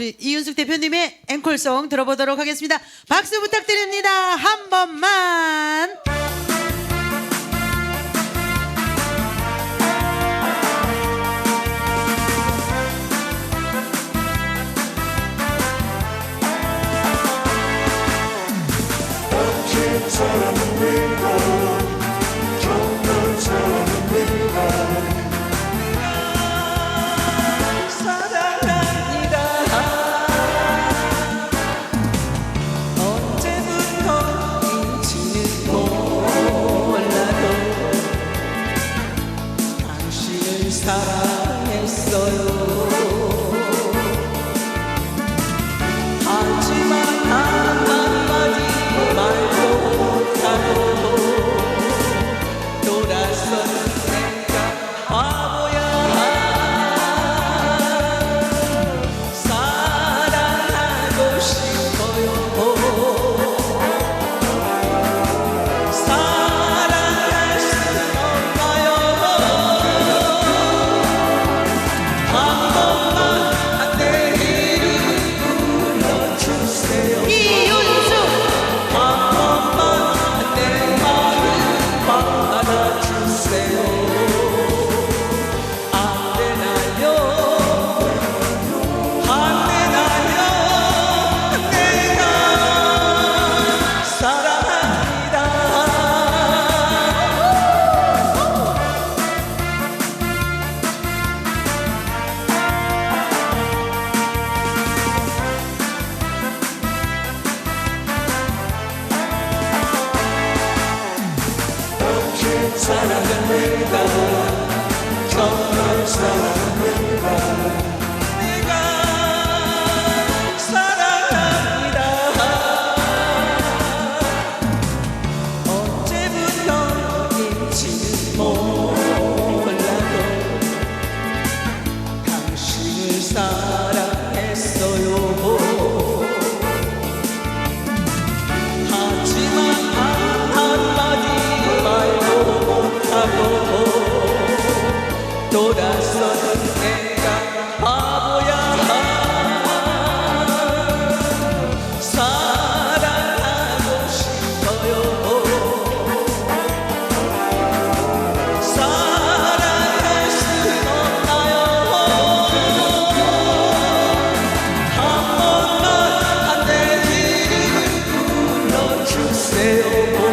이윤숙 대표님의 앵콜송 들어보도록 하겠습니다. 박수 부탁드립니다. 한 번만. 사랑 사랑했어요. sana de meydan Çalar sana stay over.